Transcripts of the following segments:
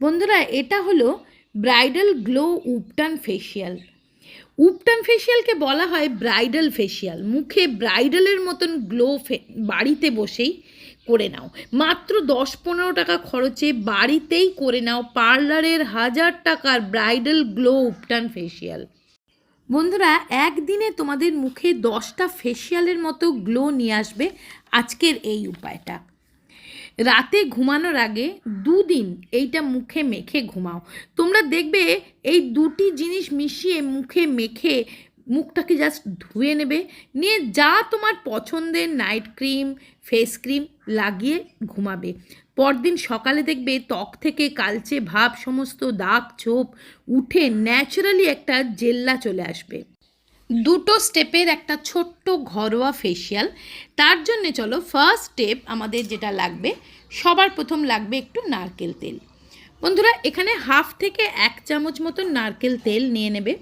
বন্ধুরা, এটা হলো bridal glow ubtan facial. Ubtan ফেসিয়ালকে বলা হয় ব্রাইডাল ফেসিয়াল। মুখে ব্রাইডালের মতন গ্লো বাড়িতে বসেই করে নাও। মাত্র দশ পনেরো টাকা খরচে বাড়িতেই করে নাও পার্লারের হাজার টাকার ব্রাইডাল গ্লো উপটান ফেসিয়াল। বন্ধুরা, একদিনে তোমাদের মুখে দশটা ফেসিয়ালের মতো গ্লো নিয়ে আসবে আজকের এই উপায়টা। রাতে ঘুমানোর আগে দুদিন এইটা মুখে মেখে ঘুমাও। তোমরা দেখবে এই দুটি জিনিস মিশিয়ে মুখে মেখে মুখটাকে জাস্ট ধুয়ে নেবে। নিয়ে যা তোমার পছন্দের নাইট ক্রিম ফেস ক্রিম লাগিয়ে ঘুমাবে। পরদিন সকালে দেখবে ত্বক থেকে কালচে ভাব, সমস্ত দাগ ছোপ উঠে ন্যাচারালি একটা জেল্লা চলে আসবে। দুটো স্টেপের একটা ছোট্ট ঘরোয়া ফেসিয়াল তার জন্যে চলো ফার্স্ট স্টেপ আমাদের যেটা লাগবে, সবার প্রথম লাগবে একটু নারকেল তেল। বন্ধুরা, এখানে হাফ থেকে এক চামচ মতো নারকেল তেল নিয়ে নেবে।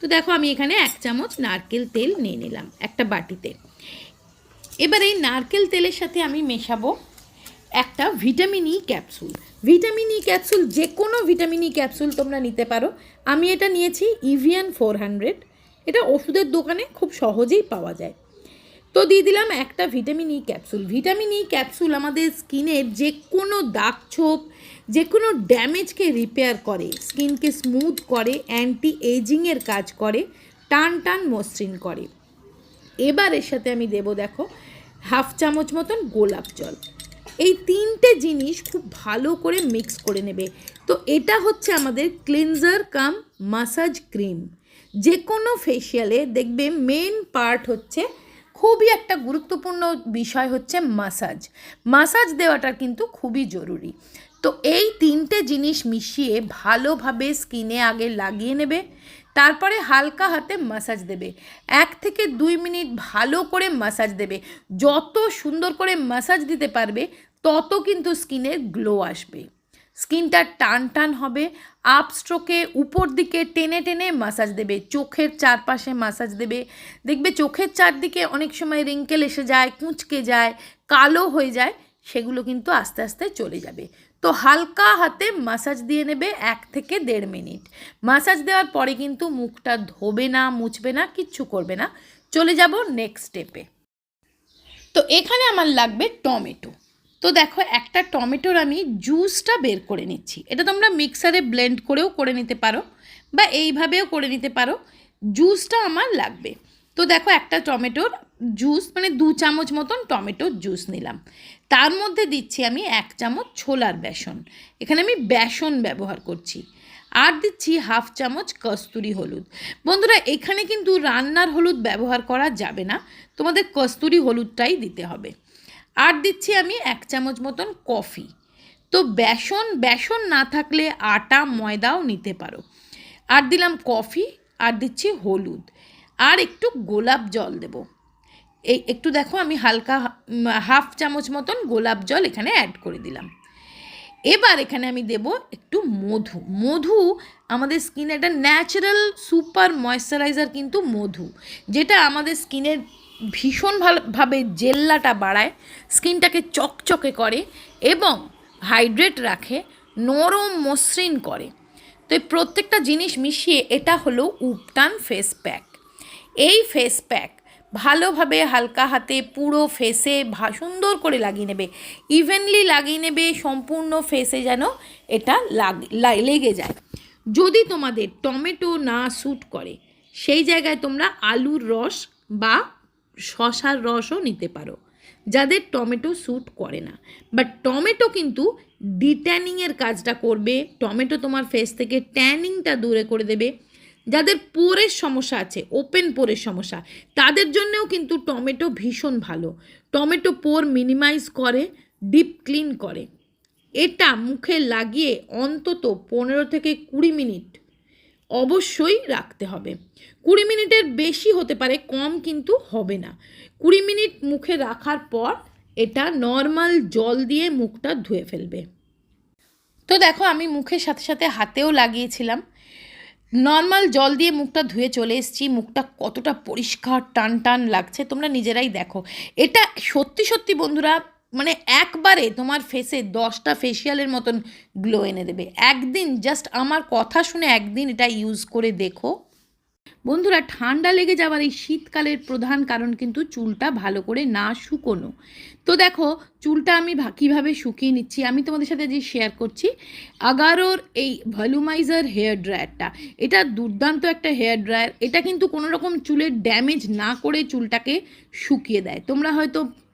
তো দেখো, আমি এখানে এক চামচ নারকেল তেল নিয়ে নিলাম একটা বাটিতে। এবার এই নারকেল তেলের সাথে আমি মেশাবো একটা vitamin E capsule vitamin E capsule যে কোনো ভিটামিন ই ক্যাপসুল তোমরা নিতে পারো। আমি এটা নিয়েছি ইভিয়ান ফোর হান্ড্রেড এটা ওষুধের দোকানে খুব সহজেই পাওয়া যায়। তো দিয়ে দিলাম একটা vitamin E capsule. Vitamin E capsule আমাদের স্কিনের যে কোনো দাগ ছোপ যে কোনো ড্যামেজকে রিপেয়ার করে, স্কিনকে স্মুথ করে অ্যান্টি এজিংয়ের কাজ করে, টান টান মসৃণ করে। এবার এর সাথে আমি দেবো দেখো হাফ চামচ মতন গোলাপ জল। এই তিনটে জিনিস খুব ভালো করে মিক্স করে নেবে। তো এটা হচ্ছে আমাদের ক্লিনজার কাম মাসাজ ক্রিম। যে কোনো ফেসিয়ালে দেখবে মেন পার্ট হচ্ছে খুবই একটা গুরুত্বপূর্ণ বিষয় হচ্ছে মাসাজ মাসাজ দেওয়াটা কিন্তু খুবই জরুরি। তো এই তিনটে জিনিস মিশিয়ে ভালোভাবে স্কিনে আগে লাগিয়ে নেবে, তারপরে হালকা হাতে মাসাজ দেবে। এক থেকে দুই মিনিট ভালো করে মাসাজ দেবে। যত সুন্দর করে মাসাজ দিতে পারবে, তত কিন্তু স্কিনের গ্লো আসবে। স্কিনটা টান টান হবে আপ স্ট্রোকে উপর দিকে টেনে টেনে মাসাজ দেবে, চোখের চারপাশে মাসাজ দেবে। দেখবে চোখের চারদিকে অনেক সময় রিঙ্কেল এসে যায়, কুঁচকে যায়, কালো হয়ে যায়, সেগুলো কিন্তু আস্তে আস্তে চলে যাবে। তো হালকা হাতে মাসাজ দিয়ে নেবে এক থেকে দেড় মিনিট। মাসাজ দেওয়ার পরে কিন্তু মুখটা ধোবে না, মুছবে না, কিচ্ছু করবে না। চলে যাব নেক্সট স্টেপে তো এখানে আমার লাগবে টমেটো। তো দেখো, একটা টমেটোর আমি জুসটা বের করে নিচ্ছি। এটা তোমরা মিক্সারে ব্লেন্ড করেও করে নিতে পারো বা এইভাবেও করে নিতে পারো। জুসটা আমার লাগবে। তো দেখো, একটা টমেটোর জুস মানে দু চামচ মতন টমেটোর জুস নিলাম। তার মধ্যে দিচ্ছি আমি এক চামচ ছোলার বেসন। এখানে আমি বেসন ব্যবহার করছি। আর দিচ্ছি হাফ চামচ কস্তুরি হলুদ। বন্ধুরা, এখানে কিন্তু রান্নার হলুদ ব্যবহার করা যাবে না। তোমাদের কস্তুরি হলুদটাই দিতে হবে। আর দিচ্ছি আমি এক চামচ মতন কফি। তো বেসন বেসন না থাকলে আটা, ময়দাও নিতে পারো। আর দিলাম কফি, আর দিচ্ছি হলুদ। আর একটু গোলাপ জল দেব। এই একটু দেখো আমি হালকা হাফ চামচ মতন গোলাপ জল এখানে অ্যাড করে দিলাম। এবার এখানে আমি দেব একটু মধু। মধু আমাদের স্কিনে একটা ন্যাচারাল সুপার ময়শ্চারাইজার কিন্তু মধু, যেটা আমাদের স্কিনের ভীষণ ভালোভাবে জেল্লাটা বাড়ায় স্কিনটাকে চকচকে করে এবং হাইড্রেট রাখে, নরম মসৃণ করে। তো প্রত্যেকটা জিনিস মিশিয়ে এটা হলো উপটান ফেস প্যাক এই ফেস প্যাক ভালোভাবে হালকা হাতে পুরো ফেসে ভা সুন্দর করে লাগিয়ে নেবে। ইভেনলি লাগিয়ে নেবে, সম্পূর্ণ ফেসে যেন এটা লাগ লেগে যায়। যদি তোমাদের টমেটো না স্যুট করে, সেই জায়গায় তোমরা আলুর রস বা শশার রসও নিতে পারো। যাদের টমেটো স্যুট করে না। বাট টমেটো কিন্তু ডিট্যানিংয়ের কাজটা করবে। টমেটো তোমার ফেস থেকে ট্যানিংটা দূরে করে দেবে। যাদের পোরের সমস্যা আছে ওপেন পোরের সমস্যা, তাদের জন্যেও কিন্তু টমেটো ভীষণ ভালো। টমেটো পোর মিনিমাইজ করে ডিপ ক্লিন করে। এটা মুখে লাগিয়ে অন্তত পনেরো থেকে কুড়ি মিনিট অবশ্যই রাখতে হবে। কুড়ি মিনিটের বেশি হতে পারে, কম কিন্তু হবে না। কুড়ি মিনিট মুখে রাখার পর এটা নর্মাল জল দিয়ে মুখটা ধুয়ে ফেলবে। তো দেখো, আমি মুখের সাথে সাথে হাতেও লাগিয়েছিলাম। নর্মাল জল দিয়ে মুখটা ধুয়ে চলে এসেছি। মুখটা কতটা পরিষ্কার টান টান লাগছে, তোমরা নিজেরাই দেখো। এটা সত্যি সত্যি বন্ধুরা মানে একবারে তোমার ফেসে দশটা ফেসিয়ালের মতন গ্লো এনে দেবে। একদিন জাস্ট আমার কথা শুনে একদিন এটা ইউজ করে দেখো। বন্ধুরা, ঠান্ডা লেগে যাওয়ার এই শীতকালের প্রধান কারণ কিন্তু চুলটা ভালো করে না শুকোনো। তো দেখো, চুলটা আমি কীভাবে শুকিয়ে নিচ্ছি, আমি তোমাদের সাথে যে শেয়ার করছি, আগারোর এই ভলিউমাইজার হেয়ার ড্রায়ারটা এটা দুর্দান্ত একটা হেয়ার ড্রায়ার এটা কিন্তু কোনো রকম চুলের ড্যামেজ না করে চুলটাকে শুকিয়ে দেয়। তোমরা হয়তো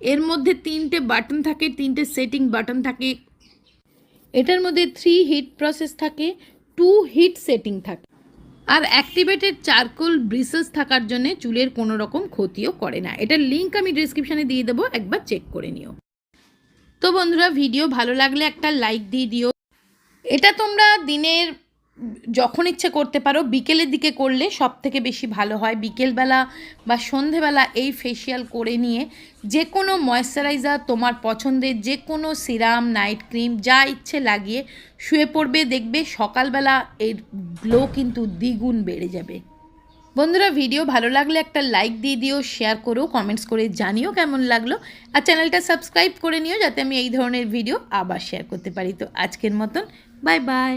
এর মধ্যে তিনটে বাটন থাকে, তিনটে সেটিং বাটন থাকে। এটার মধ্যে থ্রি হিট প্রসেস থাকে টু হিট সেটিং থাকে। আর অ্যাক্টিভেটেড চারকোল ব্রিসেস থাকার জন্য চুলের কোনো রকম ক্ষতিও করে না। এটার লিঙ্ক আমি ডিসক্রিপশানে দিয়ে দেবো, একবার চেক করে নিও। তো বন্ধুরা ভিডিও ভালো লাগলে একটা লাইক দিয়ে দিও। এটা তোমরা দিনের যখন ইচ্ছে করতে পারো, বিকেলের দিকে করলে সব থেকে বেশি ভালো হয়। বিকেলবেলা বা সন্ধেবেলা এই ফেসিয়াল করে নিয়ে যে কোনো ময়শ্চারাইজার তোমার পছন্দের যে কোনো সিরাম নাইট ক্রিম যা ইচ্ছে লাগিয়ে শুয়ে পড়বে, দেখবে সকালবেলা এর গ্লো কিন্তু দ্বিগুণ বেড়ে যাবে। বন্ধুরা ভিডিও ভালো লাগলে একটা লাইক দিয়ে দিও শেয়ার করো কমেন্টস করে জানিও কেমন লাগল। আর চ্যানেলটা সাবস্ক্রাইব করে নিও, যাতে আমি এই ধরনের ভিডিও আবার শেয়ার করতে পারি। তো আজকের মতন বাই বাই